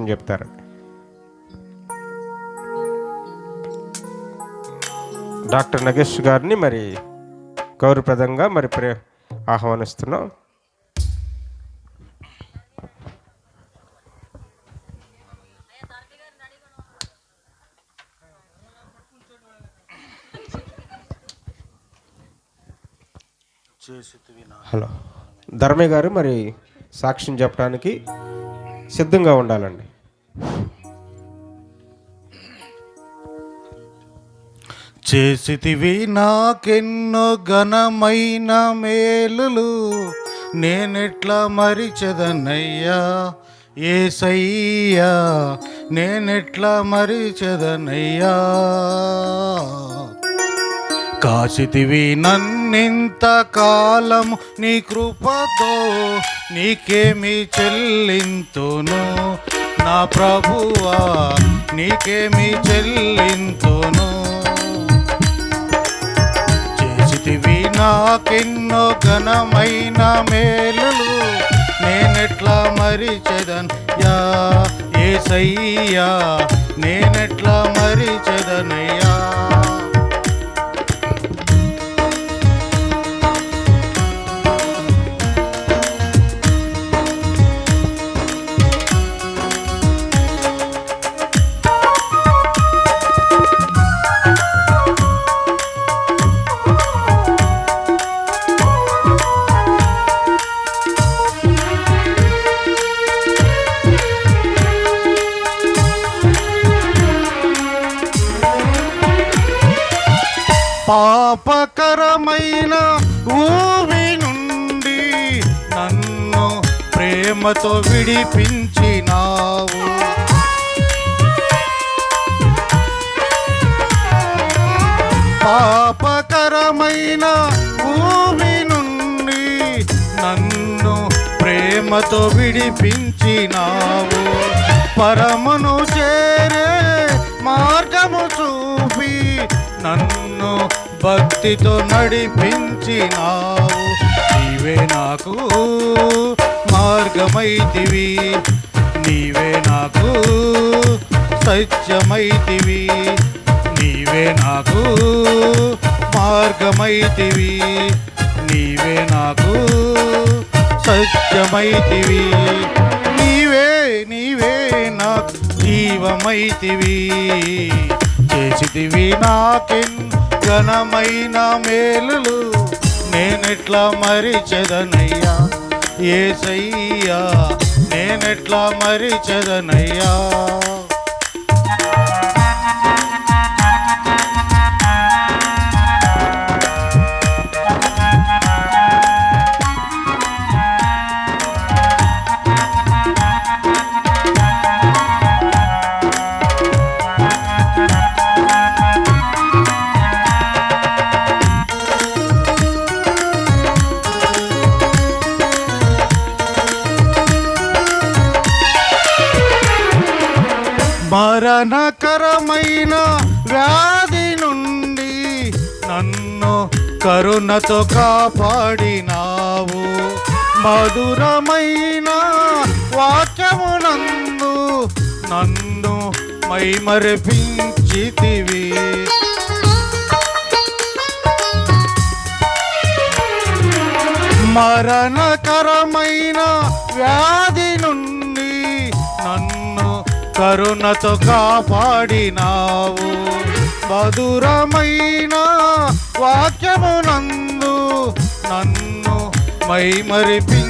చెప్తారు. డాక్టర్ నగేష్ గారిని మరి గౌరవప్రదంగా మరి ప్రే ఆహ్వానిస్తున్నాం. హలో. ధర్మే గారు మరి సాక్ష్యం చెప్పడానికి సిద్ధంగా ఉండాలండి. చేసితివి నాకెన్నో ఘనమైన మేలులు నేనెట్లా మరిచెదనయ్యా? ఏసయ్యా నేనెట్లా మరిచెదనయ్యా? కాసితివి నన్నింత కాలం నీ కృపతో నీకేమి చెల్లింతును? నా ప్రభువా నీకేమి చెల్లింతును? చేసితివి నాకెన్నో ఘనమైన మేలులు నేనెట్లా మరిచెదన్? యా ఏసయ్యా నేనెట్లా మరిచెదనయ్యా? పాపకరమైన భూమి నుండి నన్ను ప్రేమతో విడిపించినావు. పాపకరమైన భూమి నుండి నన్ను ప్రేమతో విడిపించినావు. పరమును చేరే మార్గము చూ నన్ను భక్తితో నడిపించినావు. నీవే నాకు మార్గమైతివి. నీవే నాకు సత్యమైతివి. నీవే నాకు మార్గమైతివి. నీవే నాకు సత్యమైతివి. నీవే నీవే నాకు జీవమైతివి. చేసితివి నాకెన్ ఘనమైన మేలులు నేనెట్లా మరిచెదనయ్యా? ఏసయ్యా నేనెట్లా మరిచెదనయ్యా? మరణకరమైన వ్యాధి నుండి నన్ను కరుణతో కాపాడినావు. మధురమైన వాక్యమునందు నన్ను మైమరిపించితివి. మరణకరమైన వ్యాధి నుండి కరుణతో కాపాడినావు. మధురమైన వాక్యమునందు నన్ను మైమరిపించితివి.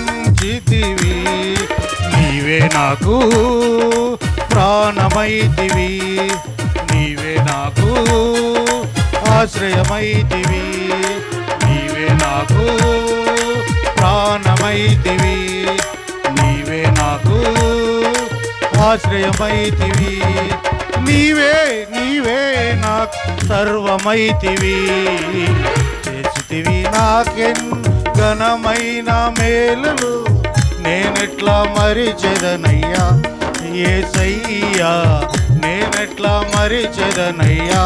నీవే నాకు ప్రాణమైతివి. నీవే నాకు ఆశ్రయమైతివి. నీవే నాకు ప్రాణమైతివి. నీవే నాకు ఆశ్రయమైతివి. నీవే నీవే నాకు సర్వమైతివి. చేసితివి నాకెన్ ఘనమైన మేలులు. నేనెట్లా మరిచెదనయ్యా? ఏసయ్యా నేనెట్లా మరిచెదనయ్యా?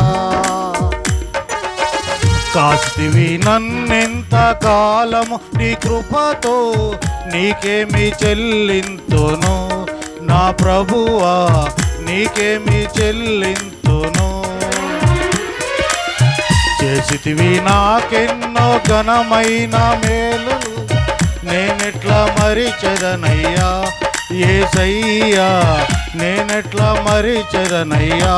కాస్తివి నన్నెంత కాలము నీ కృపతో నీకేమి చెల్లింతోనో? నా ప్రభువా నీకేమి చెల్లింతును? చేసితివి నాకెన్నో ఘనమైన మేలు నేనెట్లా మరిచెదనయ్యా? ఏసయ్యా నేనెట్లా మరిచెదనయ్యా?